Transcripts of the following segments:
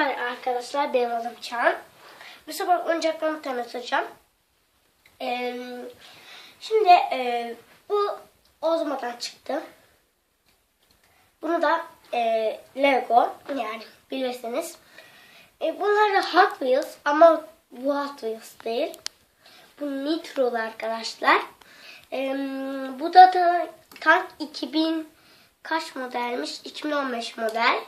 Merhaba arkadaşlar benim adım Çağan. Bu sabah oyuncaklarımı tanıtacağım. Ee, şimdi e, bu Ozma'dan çıktı. Bunu da e, Lego yani bilirsiniz. E, bunlar da Hot Wheels ama bu Hot Wheels değil. Bu Nitro'lu arkadaşlar. E, bu da, da tank 2000 kaç modelmiş? 2015 model.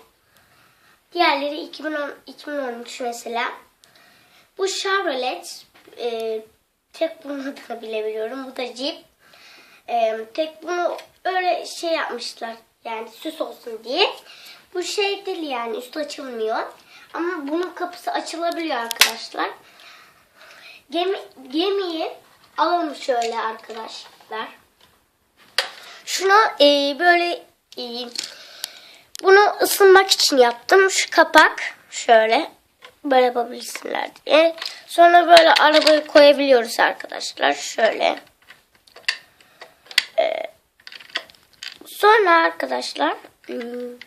Diğerleri 2010, 2013 mesela. Bu Chevrolet. E, tek bunun adını bilebiliyorum. Bu da Jeep. E, tek bunu öyle şey yapmışlar. Yani süs olsun diye. Bu şey değil yani üstü açılmıyor. Ama bunun kapısı açılabiliyor arkadaşlar. Gemi, gemiyi alalım şöyle arkadaşlar. Şunu e, böyle e, bunu ısınmak için yaptım. Şu kapak şöyle böyle yapabilsinler diye. Sonra böyle arabayı koyabiliyoruz arkadaşlar. Şöyle. Ee, sonra arkadaşlar hmm,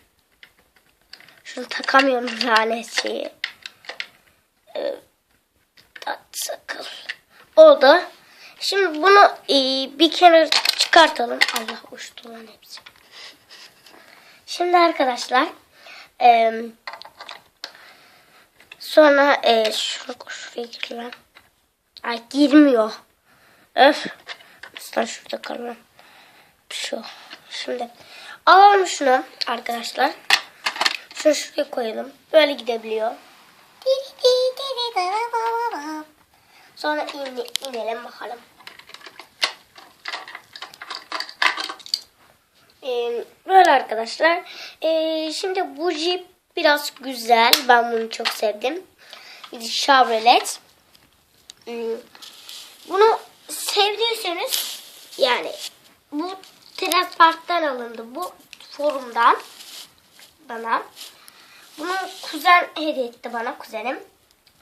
şunu takamıyorum lanet şeyi. Ee, tat sakıl. Oldu. Şimdi bunu e, bir kenara çıkartalım. Allah uçtu lan hepsi. Şimdi arkadaşlar e, sonra e, şunu şuraya gir lan. Ay girmiyor. Öf. Aslında şurada kalalım. Şu. Şimdi alalım şunu arkadaşlar. Şunu şuraya koyalım. Böyle gidebiliyor. Sonra in, inelim bakalım. Ee, böyle arkadaşlar. Ee, şimdi bu Jeep biraz güzel. Ben bunu çok sevdim. Chevrolet. Hmm, Bunu sevdiyseniz yani bu Teras Park'tan alındı. Bu forumdan bana. Bunu kuzen hediye etti bana kuzenim.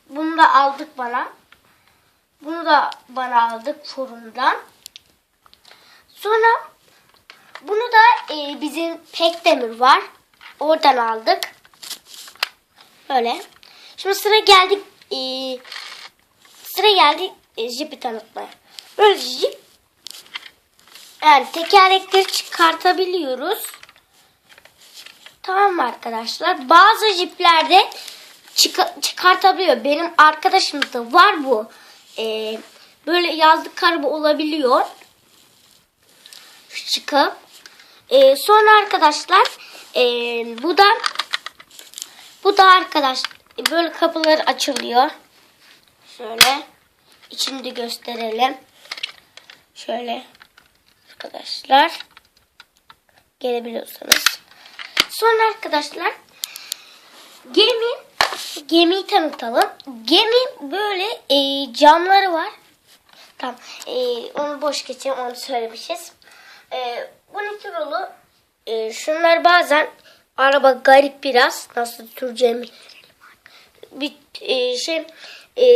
Bunu da aldık bana. Bunu da bana aldık forumdan. Sonra bunu da e, bizim Pekdemir var. Oradan aldık. Böyle. Şimdi sıra geldik e, sıra geldi e, jipi tanıtmaya. Böyle jip yani tekerlekleri çıkartabiliyoruz. Tamam arkadaşlar. Bazı jiplerde çıka- çıkartabiliyor. Benim arkadaşımda var bu. E, böyle yazlık araba olabiliyor. Şu çıkıp. E, sonra arkadaşlar e, bu da bu da arkadaş böyle kapıları açılıyor. Şöyle içini de gösterelim. Şöyle arkadaşlar gelebiliyorsanız. Sonra arkadaşlar gemi gemiyi tanıtalım. Gemi böyle e, camları var. Tamam. E, onu boş geçeyim. Onu söylemişiz. E, bu nitrolu e, şunlar bazen araba garip biraz. Nasıl süreceğimi bir e, şey e,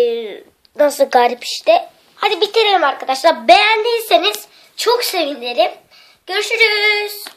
nasıl garip işte. Hadi bitirelim arkadaşlar. Beğendiyseniz çok sevinirim. Görüşürüz.